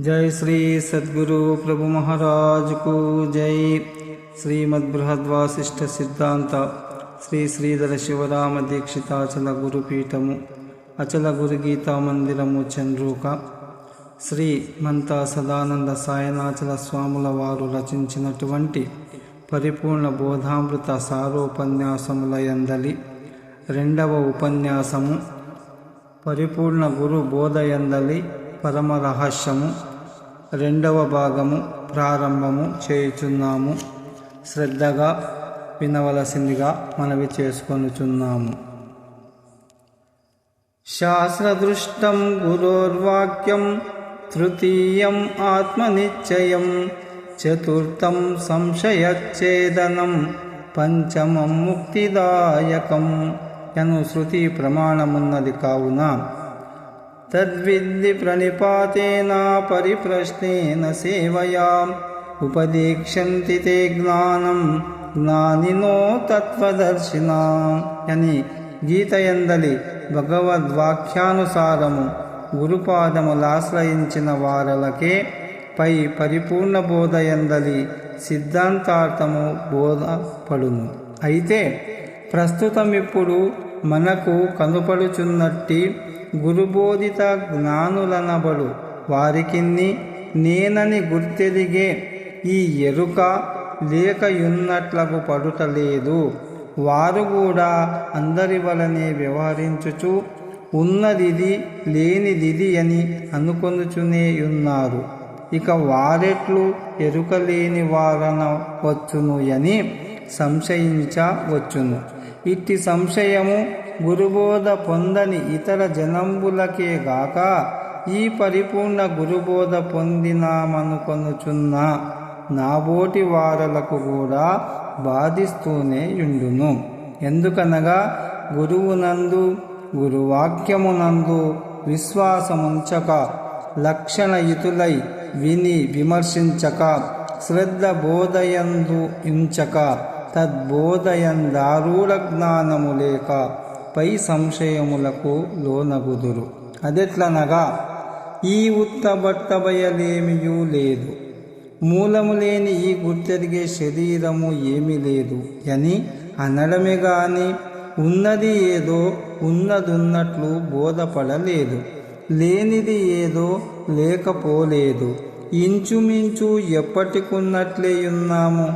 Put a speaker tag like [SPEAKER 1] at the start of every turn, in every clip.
[SPEAKER 1] जय श्री सद्गुरु प्रभु महाराज को जय శ్రీమద్ బృహద్వాసిష్ట సిద్ధాంత శ్రీ శ్రీధర శివరామ దీక్షితాచల గురుపీఠము అచల గురు గీతా మందిరము చంద్రూక శ్రీ మంతా సదానంద సాయనాచల స్వాముల వారు రచించినటువంటి పరిపూర్ణ బోధామృత సారోపన్యాసముల యందలి రెండవ ఉపన్యాసము పరిపూర్ణ గురు బోధయందలి పరమ రహస్యము రెండవ భాగము ప్రారంభము చేయుచున్నాము. శ్రద్ధగా వినవలసిందిగా మనవి చేసుకొనుచున్నాము. శాస్త్రదృష్టం గురోర్వాక్యం తృతీయం ఆత్మనిశ్చయం చతుర్థం సంశయచ్ఛేదనం పంచమం ముక్తిదాయకం అను శృతి ప్రమాణమున్నది కావున తద్విద్ది ప్రణిపాతేన పరిప్రశ్నేన సేవయా ఉపదీక్షంతి తే జ్ఞానం జ్ఞానినో తత్వదర్శినా అని గీతయందలి భగవద్వాక్యానుసారము గురుపాదములాశ్రయించిన వారలకే పై పరిపూర్ణ బోధయందలి సిద్ధాంతార్థము బోధపడును। అయితే ప్రస్తుతం ఇప్పుడు మనకు కనుపడుచున్నట్టి గురుబోధిత జ్ఞానులనబడు వారికిన్ని నేనని గుర్తెరిగే ఈ ఎరుక లేకయున్నట్లకు పడుటలేదు. వారు కూడా అందరి వలనే వ్యవహరించుచు ఉన్నదిది లేనిదిది అని అనుకొనుచునే ఉన్నారు. ఇక వారెట్లు ఎరుక లేని వారన వచ్చును అని సంశయించవచ్చును ఇట్టి సంశయము గురుబోధ పొందని ఇతర జనంబులకే గాక ఈ పరిపూర్ణ గురుబోధ పొందినామనుకొనుచున్న నాబోటి వారలకు కూడా బాధిస్తూనే యుండును. ఎందుకనగా గురువునందు గురువాక్యమునందు విశ్వాసముంచక లక్షణయుతులై విని విమర్శించక శ్రద్ధ బోధయందు ఇంచక తద్బోధయందారూఢ జ్ఞానము లేక పై సంశయములకు లోనగుదురు. అదెట్లనగా ఈ ఉత్తబట్టబయలేమియూ లేదు. మూలము లేని ఈ గుర్తెరిగే శరీరము ఏమీ లేదు. అని అనడమే గాని ఉన్నది ఏదో ఉన్నదున్నట్లు బోధపడలేదు. లేనిది ఏదో లేకపోలేదు. ఇంచుమించు ఎప్పటికున్నట్లే ఉన్నాము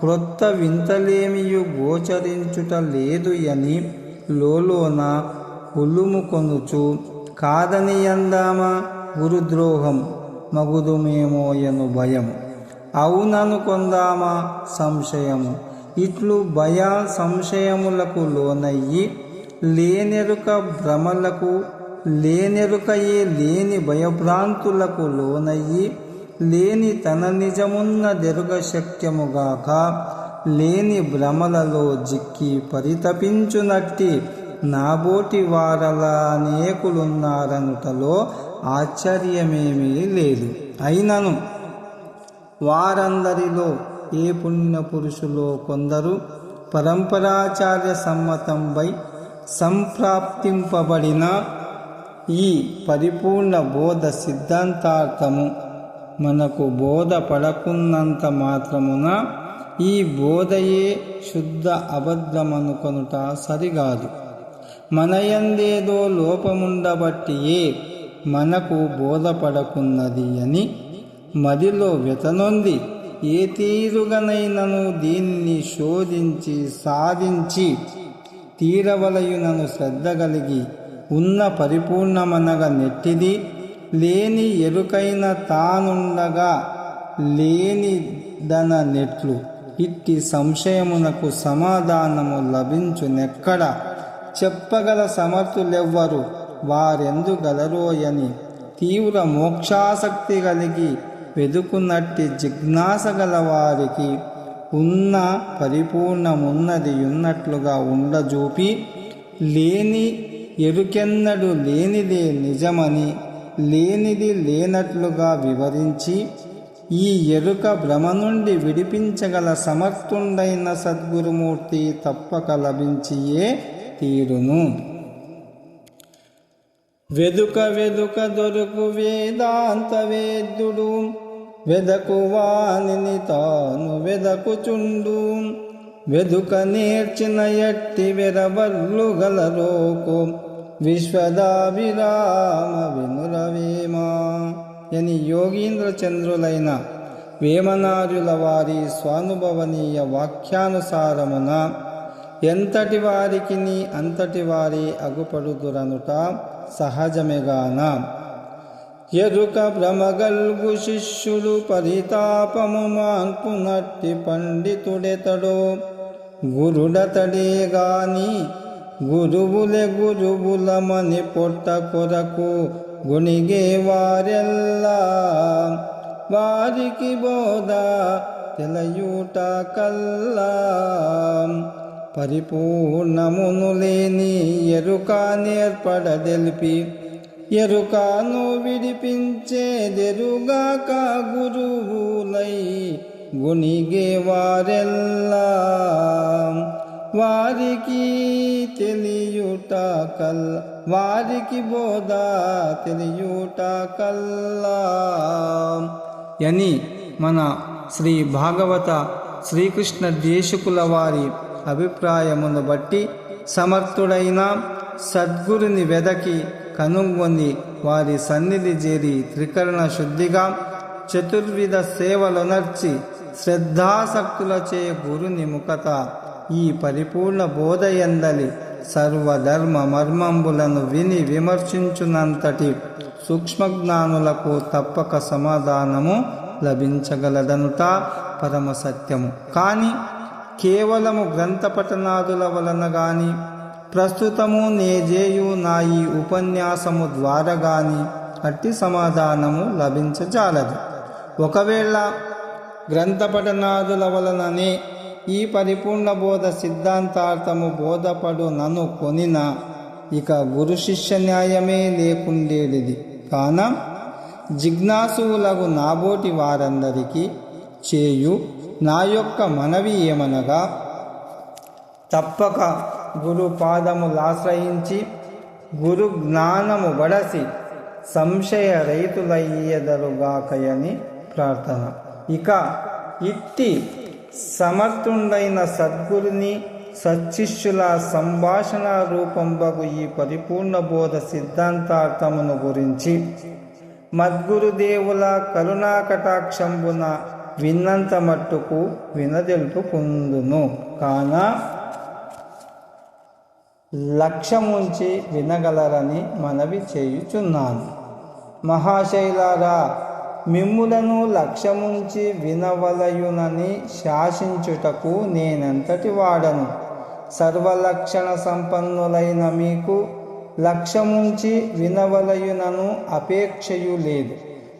[SPEAKER 1] క్రొత్త వింతలేమియు గోచరించుట లేదు అని లోలోన ఉల్లుముకొనుచు కాదని అందామా గురుద్రోహం మగుదుమేమోయను భయం. అవునను కొందామా సంశయము. ఇట్లు భయ సంశయములకు లోనయ్యి లేనెరుక భ్రమలకు లేనెరుకయే లేని భయభ్రాంతులకు లోనయ్యి లేని తన నిజమున్న దెరుగ శక్యముగాక లేని భ్రమలలో జిక్కి పరితపించునట్టి నాబోటి వారల అనేకులున్నారనుటలో ఆశ్చర్యమేమీ లేదు. అయినను వారందరిలో ఏ పుణ్య పురుషులో కొందరు పరంపరాచార్య సమ్మతంపై సంప్రాప్తింపబడిన ఈ పరిపూర్ణ బోధ సిద్ధాంతార్థము మనకు బోధ పడకున్నంత మాత్రమున ఈ బోధయే శుద్ధ అబద్ధమనుకొనుట సరిగాదు. మనయందేదో లోపముండబట్టియే మనకు బోధపడకున్నది అని మదిలో వెతనొంది. ఏ తీరుగనైనను దీన్ని శోధించి సాధించి తీరవలయునను శ్రద్ధ కలిగి ఉన్న పరిపూర్ణమనగా నెట్టిది. లేని ఎరుకైన తానుండగా లేనిదన నెట్లు. ఇట్టి సంశయమునకు సమాధానము లభించునెక్కడ? చెప్పగల సమర్థులెవ్వరు? వారెందుగలరోయని తీవ్ర మోక్షాసక్తి కలిగి వెదుకున్నట్టి జిజ్ఞాస గల వారికి ఉన్న పరిపూర్ణమున్నది ఉన్నట్లుగా ఉండజూపి లేని ఎరుకెన్నడు లేనిదే నిజమని లేనిది లేనట్లుగా వివరించి ఈ ఎరుక భ్రమ నుండి విడిపించగల సమర్థుండైన సద్గురుమూర్తి తప్పక లభించియే తీరును. వెదుక వెదుక దొరుకు వేదాంత వేద్యుడు వెదకు వాణిని తాను వెదకుచుండు. వెదుక నేర్చిన ఎట్టి వెరబల్లు గలరోకు విశ్వదాభిరామ వినురవేమా. అని యోగీంద్ర చంద్రులైన వేమనార్యుల వారి స్వానుభవనీయ వాక్యానుసారమున ఎంతటి వారికి అంతటి వారి అగుపడుదురనుట సహజమేగాన. ఎరుక భ్రమగల్గు శిష్యుడు పరితాపము మాన్పునట్టి పండితుడెతడో. గురుడతడే గాని గురువులే గురువులమని పొట్ట కొరకు గుణిగే వారెల్లా వారికి బోధ తెలయూట కల్లా. పరిపూర్ణమును లేని ఎరుక నేర్పడదెలిపి ఎరుకను విడిపించేదెరుగాక గురువులై గుణిగే వారెల్లా. వారికి తెలియుట కల్ వారికి బోధ తెలియుట కల్లా అని మన శ్రీ భాగవత శ్రీకృష్ణ దేశకుల వారి అభిప్రాయమును బట్టి సమర్థుడైన సద్గురుని వెదకి కనుగొని వారి సన్నిధి చేరి త్రికరణ శుద్ధిగా చతుర్విధ సేవలొనర్చి శ్రద్ధాసక్తులచే గురుని ముఖత ఈ పరిపూర్ణ బోధయందలి సర్వధర్మ మర్మంబులను విని విమర్శించునంతటి సూక్ష్మజ్ఞానులకు తప్పక సమాధానము లభించగలదనుట పరమ సత్యము కానీ కేవలము గ్రంథ పఠనాదుల వలన గాని ప్రస్తుతము నేజేయు నా ఈ ఉపన్యాసము ద్వారా గాని అట్టి సమాధానము లభించజాలదు. ఒకవేళ గ్రంథ పఠనాదుల వలననే ఈ పరిపూర్ణ బోధ సిద్ధాంతార్థము బోధపడు నన్ను కొనిన ఇక గురు శిష్య న్యాయమే లేకుండేది కాన జిజ్ఞాసువులకు నాబోటి వారందరికీ చేయు నా యొక్క మనవి ఏమనగా తప్పక గురు పాదములాశ్రయించి గురు జ్ఞానము బడసి సంశయ రైతులయ్యేదరుగాకయని ప్రార్థన. ఇక ఇట్టి సమర్థుండైన సద్గురుని సచ్చిష్యుల సంభాషణ రూపంబగు ఈ పరిపూర్ణ బోధ సిద్ధాంతార్థమును గురించి మద్గురుదేవుల కరుణా కటాక్షంబున విన్నంత మట్టుకు వినదెల్పుకుందును. కాన లక్ష్యముంచి వినగలరని మనవి చేయుచున్నాను. మహాశైలారా మిమ్ములను లక్ష్యముంచి వినవలయునని శాసించుటకు నేనంతటి వాడను? సర్వలక్షణ సంపన్నులైన మీకు లక్ష్యముంచి వినవలయునను అపేక్షయు లేదు.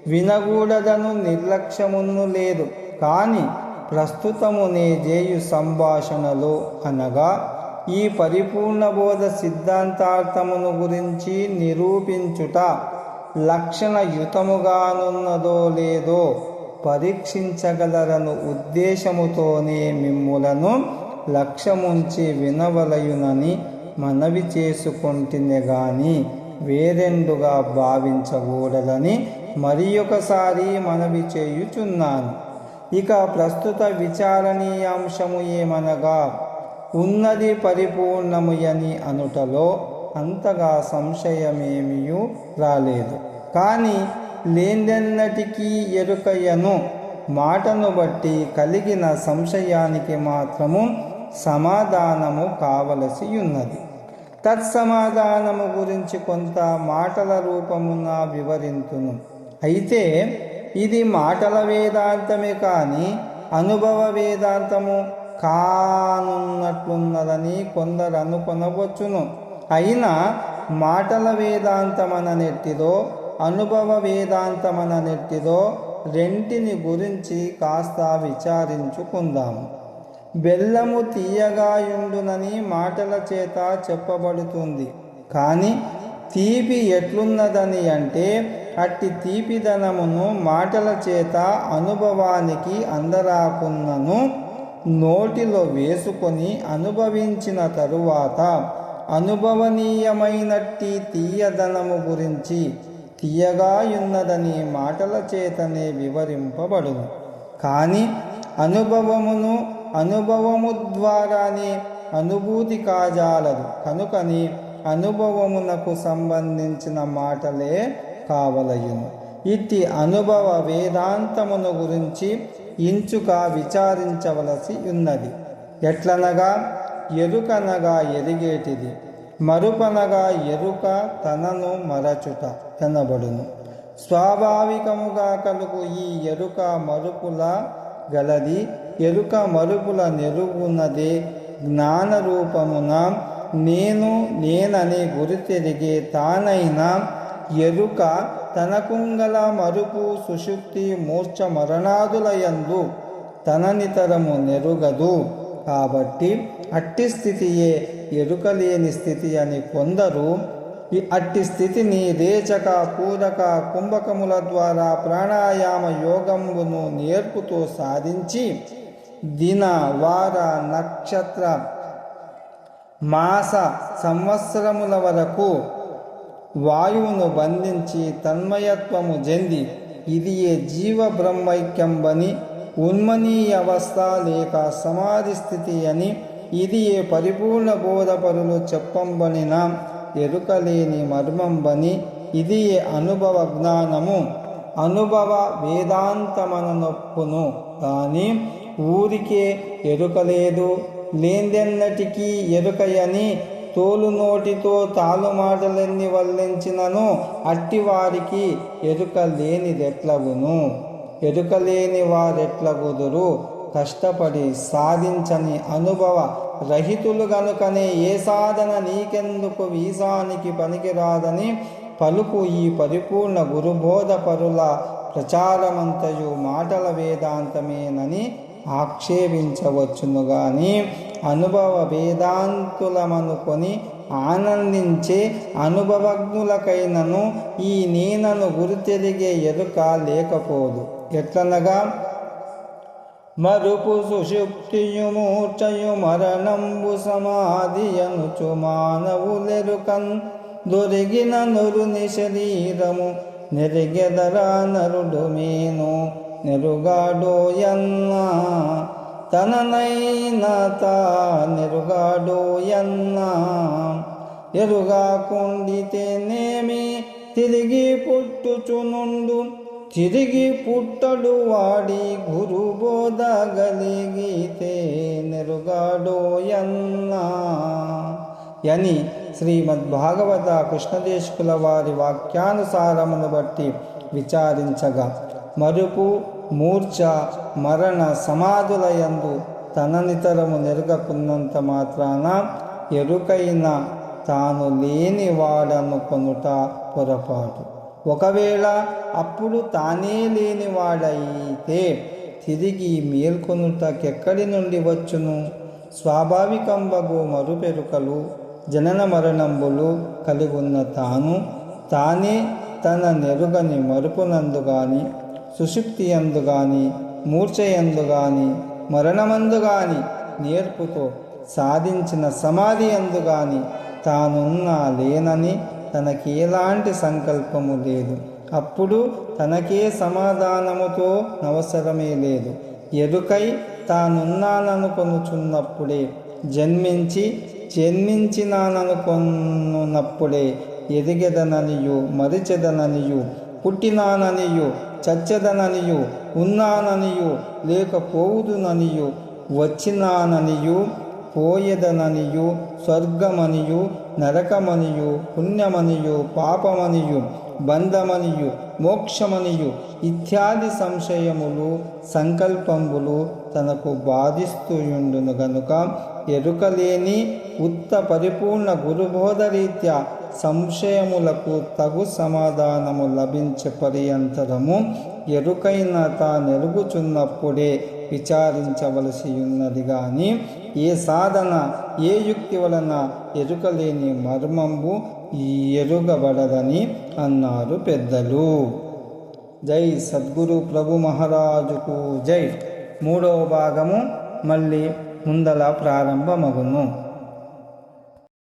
[SPEAKER 1] వినగూడదను నిర్లక్ష్యమును లేదు. కానీ ప్రస్తుతము నే జేయు సంభాషణలో అనగా ఈ పరిపూర్ణ బోధ సిద్ధాంతార్థమును గురించి నిరూపించుట లక్షణయుతముగానున్నదో లేదో పరీక్షించగలరను ఉద్దేశముతోనే మిమ్ములను లక్ష్యముంచి వినవలయునని మనవి చేసుకుంటేనే గాని వేరెండుగా భావించకూడదని మరి ఒకసారి మనవి చేయుచున్నాను. ఇక ప్రస్తుత విచారణీయాంశము ఏమనగా ఉన్నది పరిపూర్ణముయని అనుటలో అంతగా సంశయమేమియూ రాలేదు. కానీ లేందెన్నటికీ ఎరుకయ్యను మాటను బట్టి కలిగిన సంశయానికి మాత్రము సమాధానము కావలసి ఉన్నది తత్సమాధానము గురించి కొంత మాటల రూపమున వివరింతును. అయితే ఇది మాటల వేదాంతమే కానీ అనుభవ వేదాంతము కానున్నట్లున్నదని కొందరు అనుకొనవచ్చును. అయినా మాటల వేదాంతమన నెట్టిదో అనుభవ వేదాంతమన నెట్టిదో రెంటిని గురించి కాస్త విచారించుకుందాము బెల్లము తీయగాయుండునని మాటల చేత చెప్పబడుతుంది. కానీ తీపి ఎట్లున్నదని అంటే అట్టి తీపిదనమును మాటల చేత అనుభవానికి అందరాకున్నను నోటిలో వేసుకొని అనుభవించిన తరువాత అనుభవనీయమైనట్టి తీయదనము గురించి తీయగాయున్నదని మాటల చేతనే వివరింపబడును కానీ అనుభవమును అనుభవము ద్వారానే అనుభూతి కాజాలదు. కనుకని అనుభవమునకు సంబంధించిన మాటలే కావలయును. ఇట్టి అనుభవ వేదాంతమును గురించి ఇంచుగా విచారించవలసి ఉన్నది. ఎట్లనగా ఎరుకనగా ఎరిగేటిది మరుపనగా ఎరుక తనను మరచుట కనబడును స్వాభావికముగా కలుగు ఈ ఎరుక మరుపుల గలది ఎరుక మరుపుల నెరుగున్నదే జ్ఞాన రూపమున నేను నేనని గురితెరిగే తానైన ఎరుక తనకుంగల మరుపు సుషుప్తి మూర్ఛ మరణాదులయందు తననితరము నెరుగదు కాబట్టి అట్టి స్థితియే ఎరుకలేని స్థితి అని కొందరు ఈ అట్టి స్థితిని రేచక పూరక కుంభకముల ద్వారా ప్రాణాయామ యోగమును నేర్పుతో సాధించి దిన వార నక్షత్ర మాస సంవత్సరముల వరకు వాయువును బంధించి తన్మయత్వము చెంది ఇది ఏ జీవ బ్రహ్మైక్యంబని ఉన్మనీయ అవస్థ లేక సమాధి స్థితి అని ఇది ఏ పరిపూర్ణ బోధపరులు చెప్పంబనిన ఎరుకలేని మర్మంబని. ఇది ఏ అనుభవ జ్ఞానము? అనుభవ వేదాంతమన నొప్పును కానీ ఊరికే ఎరుకలేదు. లేందెన్నటికీ ఎరుకయని తోలు నోటితో తాలుమాటలన్ని వల్లించినను అట్టివారికి ఎరుక లేనిదెట్లగును ఎరుకలేని వారెట్ల వారెట్లగుదురు? కష్టపడి సాధించని అనుభవ రహితులు గనుకనే ఏ సాధన నీకెందుకు వీసానికి పనికిరాదని పలుకు ఈ పరిపూర్ణ గురుబోధ పరుల ప్రచారమంతయు మాటల వేదాంతమేనని ఆక్షేపించవచ్చును గాని అనుభవ వేదాంతులమనుకొని ఆనందించే అనుభవజ్ఞులకైనను ఈ నేనను గురితెరిగే ఎరుక లేకపోదు. ఎట్లనగా మరుపు సుషుప్తియు మూర్ఛయు మరణంబు సమాధియనుచు మానవులెరుకన్ దొరిగిన నురుని శరీరము నెరిగెదరా నరుడు మేను నెరుగాడోయన్నా తననైన తా నెరుగాడోయన్నా ఎరుగాకుండితేనేమి తిరిగి పుట్టుచునుండు తిరిగి పుట్టడు వాడి గురు బోధగలిగితే నెరుగాడోయన్నా అని శ్రీమద్భాగవత కృష్ణదేశకుల వారి వాక్యానుసారమును బట్టి విచారించగా మరుపు మూర్ఛ మరణ సమాధులయందు తననితరము నెరగకున్నంత మాత్రాన ఎరుకైన తాను లేని వాడనుకొనుట పొరపాటు. ఒకవేళ అప్పుడు తానే లేనివాడైతే తిరిగి మేల్కొనుటకెక్కడి నుండి వచ్చును? స్వాభావికంబగు మరుపెరుకలు జనన మరణంబులు కలిగున్న తాను తానే తన నెరుగని మరుపునందు గాని సుషుప్తి అందు గాని మూర్ఛయందు గాని మరణమందు గాని నేర్పుతో సాధించిన సమాధి అందు గాని తానున్నా లేనని తనకి ఎలాంటి సంకల్పము లేదు. అప్పుడు తనకే సమాధానముతో అవసరమే లేదు. ఎరుకై తానున్నాననుకొనుచున్నప్పుడే జన్మించి జన్మించినాననుకొనున్నప్పుడే ఎదిగెదననియు మరిచెదననియు పుట్టినాననియు చచ్చదననియు ఉన్నాననియు లేకపోవుదుననియు వచ్చినాననియు పోయెదననియు స్వర్గమనియు నరకమనియు పుణ్యమనియు పాపమనియు బంధమనియు మోక్షమనియు ఇత్యాది సంశయములు సంకల్పంబులు తనకు బాధిస్తూయుండును గనుక ఎరుకలేని ఉత్త పరిపూర్ణ గురుబోధరీత్యా సంశయములకు తగు సమాధానము లభించే పర్యంతరము ఎరుకైన తానెరుగుచున్నప్పుడే విచారించవలసి ఉన్నది కానీ ఏ సాధన ఏ యుక్తి వలన ఎరుకలేని మర్మంబు ఎరుగబడదని అన్నారు పెద్దలు. జై సద్గురు ప్రభు మహారాజుకు జై. మూడవ భాగము మళ్ళీ ముందల ప్రారంభమగును.